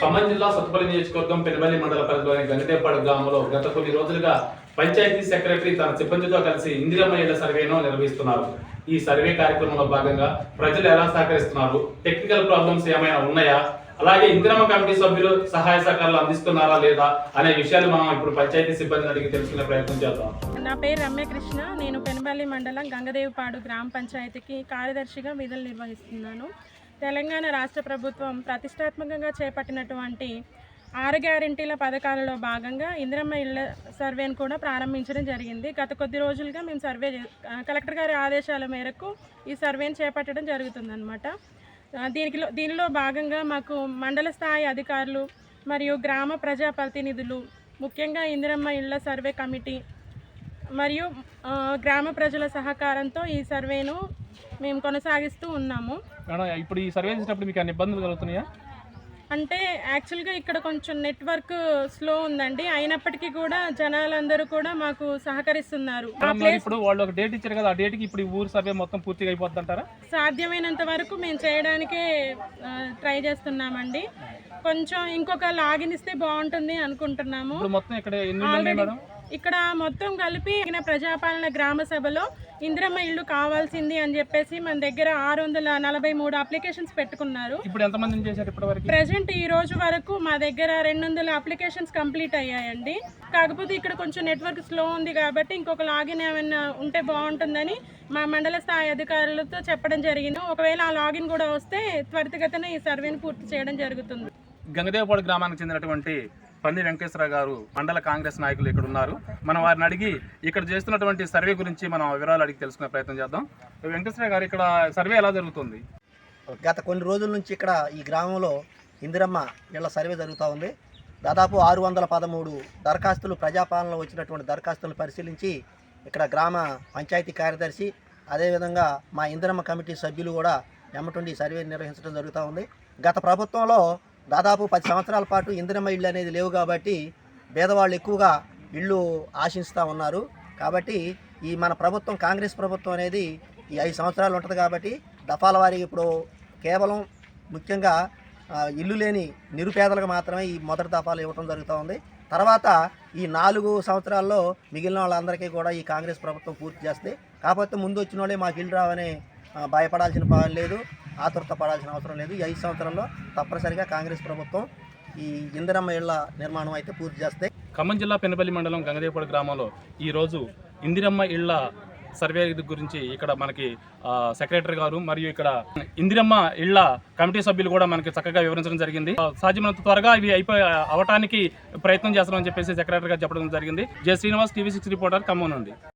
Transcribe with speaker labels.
Speaker 1: ఖమ్మం జిల్లా సత్తుపల్లి నియోజకవర్గం పెనబల్లి మండల పరిధిలోని గంగదేపాడు గ్రామంలో గత కొన్ని రోజులుగా పంచాయతీ సెక్రటరీ తన సిబ్బందితో కలిసి ఇందిరమ్మ ఇళ్ళ సర్వేను నిర్వహిస్తున్నారు. ఈ సర్వే కార్యక్రమంలో భాగంగా ప్రజలు ఎలా సహకరిస్తున్నారు? టెక్నికల్ ప్రాబ్లమ్స్ ఏమైనా ఉన్నాయా? అలాగే ఇందిరమ్మ కమిటీ సభ్యులు సహాయ సహకారాలు అందిస్తున్నారా లేదా అనే విషయాలు మనం ఇప్పుడు పంచాయతీ సిబ్బందిని అడిగి తెలుసుకునే ప్రయత్నం చేద్దాం.
Speaker 2: నా పేరు రమ్యకృష్ణ. నేను పెనబల్లి మండలం గంగదేవిపాడు గ్రామ పంచాయతీకి కార్యదర్శిగా విధులు నిర్వహిస్తున్నాను. తెలంగాణ రాష్ట్ర ప్రభుత్వం ప్రతిష్టాత్మకంగా చేపట్టినటువంటి ఆరు గ్యారంటీల పథకాలలో భాగంగా ఇందిరమ్మ ఇళ్ళ సర్వేను కూడా ప్రారంభించడం జరిగింది. గత కొద్ది రోజులుగా మేము సర్వే కలెక్టర్ గారి ఆదేశాల మేరకు ఈ సర్వేను చేపట్టడం జరుగుతుందన్నమాట. దీనికిలో దీనికి దీనిలో భాగంగా మాకు మండల స్థాయి అధికారులు మరియు గ్రామ ప్రజాప్రతినిధులు ముఖ్యంగా ఇందిరమ్మ ఇళ్ళ సర్వే కమిటీ మరియు గ్రామ ప్రజల సహకారంతో ఈ సర్వేను మేము కొనసాగిస్తూ ఉన్నాము.
Speaker 3: ఇప్పుడు ఈ సర్వే చేసినప్పుడు మీకు అన్ని ఇబ్బందులు కలుగుతున్నాయా?
Speaker 2: అంటే యాక్చువల్గా ఇక్కడ కొంచెం నెట్వర్క్ స్లో ఉందండి. అయినప్పటికీ కూడా జనాలందరూ కూడా మాకు సహకరిస్తున్నారు.
Speaker 3: ఇప్పుడు వాళ్ళు ఒక డేట్ ఇచ్చారు కదా ఆ డేట్కి ఇప్పుడు ఊరు సర్వే మొత్తం పూర్తిగా అయిపోద్ది అంటారా
Speaker 2: సాధ్యమైనంత వరకు మేము చేయడానికే ట్రై చేస్తున్నామండి. కొంచెం ఇంకొక లాగిన్ ఇస్తే బాగుంటుంది అనుకుంటున్నాము.
Speaker 3: మొత్తం ఇక్కడ ఎన్ని
Speaker 2: ఇక్కడ మొత్తం కలిపి ప్రజాపాలన గ్రామ సభలో ఇందిరమ్మ ఇల్లు కావాల్సింది అని చెప్పేసి మన దగ్గర ఆరు వందల నలభై మూడు అప్లికేషన్స్ పెట్టుకున్నారు.
Speaker 3: ఇప్పుడు చేశారు
Speaker 2: ప్రజెంట్ ఈ రోజు వరకు మా దగ్గర రెండు వందల అప్లికేషన్స్ కంప్లీట్ అయ్యాయండి. కాకపోతే ఇక్కడ కొంచెం నెట్వర్క్ స్లో ఉంది కాబట్టి ఇంకొక లాగిన్ ఏమైనా ఉంటే బాగుంటుందని మా మండల స్థాయి అధికారులతో చెప్పడం జరిగింది. ఒకవేళ ఆ లాగిన్ కూడా వస్తే త్వరితగతిన ఈ సర్వేని పూర్తి చేయడం జరుగుతుంది.
Speaker 3: గంగదేవపాడు గ్రామానికి చెందినటువంటి పంది వెంకటేశ్వర గారు మండల కాంగ్రెస్ నాయకులు ఇక్కడ ఉన్నారు. మనం వారిని అడిగి ఇక్కడ చేస్తున్నటువంటి సర్వే గురించి మనం వివరాలు అడిగి తెలుసుకునే ప్రయత్నం చేద్దాం. వెంకటేశ్వర గారు ఇక్కడ సర్వే ఎలా జరుగుతుంది?
Speaker 4: గత కొన్ని రోజుల నుంచి ఇక్కడ ఈ గ్రామంలో ఇందిరమ్మ ఇళ్ళ సర్వే జరుగుతూ ఉంది. దాదాపు ఆరు వందల పదమూడు దరఖాస్తులు ప్రజాపాలనలో వచ్చినటువంటి దరఖాస్తులను పరిశీలించి ఇక్కడ గ్రామ పంచాయతీ కార్యదర్శి అదేవిధంగా మా ఇందిరమ్మ కమిటీ సభ్యులు కూడా ఎమ్మటుండి సర్వే నిర్వహించడం జరుగుతూ ఉంది. గత ప్రభుత్వంలో దాదాపు పది సంవత్సరాల పాటు ఇందిరమ్మ ఇళ్ళు అనేది లేవు కాబట్టి పేదవాళ్ళు ఎక్కువగా ఇళ్ళు ఆశిస్తూ ఉన్నారు. కాబట్టి ఈ మన ప్రభుత్వం కాంగ్రెస్ ప్రభుత్వం అనేది ఈ ఐదు సంవత్సరాలు ఉంటుంది కాబట్టి దఫాల వారికి ఇప్పుడు కేవలం ముఖ్యంగా ఇల్లు లేని నిరుపేదలకు మాత్రమే ఈ మొదటి దఫాలు ఇవ్వడం జరుగుతూ ఉంది. తర్వాత ఈ నాలుగు సంవత్సరాల్లో మిగిలిన వాళ్ళందరికీ కూడా ఈ కాంగ్రెస్ ప్రభుత్వం పూర్తి చేస్తే కాకపోతే ముందు వచ్చిన వాళ్ళే మాకు ఇల్లు రావనే భయపడాల్సిన పని లేదు ఆతురత పడాల్సిన అవసరం లేదు. ఈ ఐదు సంవత్సరంలో తప్పనిసరిగా కాంగ్రెస్ ప్రభుత్వం ఈ ఇందిరమ్మ ఇళ్ళ నిర్మాణం అయితే పూర్తి చేస్తే
Speaker 3: ఖమ్మం జిల్లా పెనపల్లి మండలం గంగదేవపాడు గ్రామంలో ఈరోజు ఇందిరమ్మ ఇళ్ళ సర్వే గురించి ఇక్కడ మనకి సెక్రటరీ గారు మరియు ఇక్కడ ఇందిరమ్మ ఇళ్ళ కమిటీ సభ్యులు కూడా మనకి చక్కగా వివరించడం జరిగింది. సాధ్యమైనంత త్వరగా ఇవి అయిపోయి అవటానికి ప్రయత్నం చేస్తామని చెప్పేసి సెక్రటరీ గారు చెప్పడం జరిగింది. J Srinivas TV six reporter Khammam నుండి.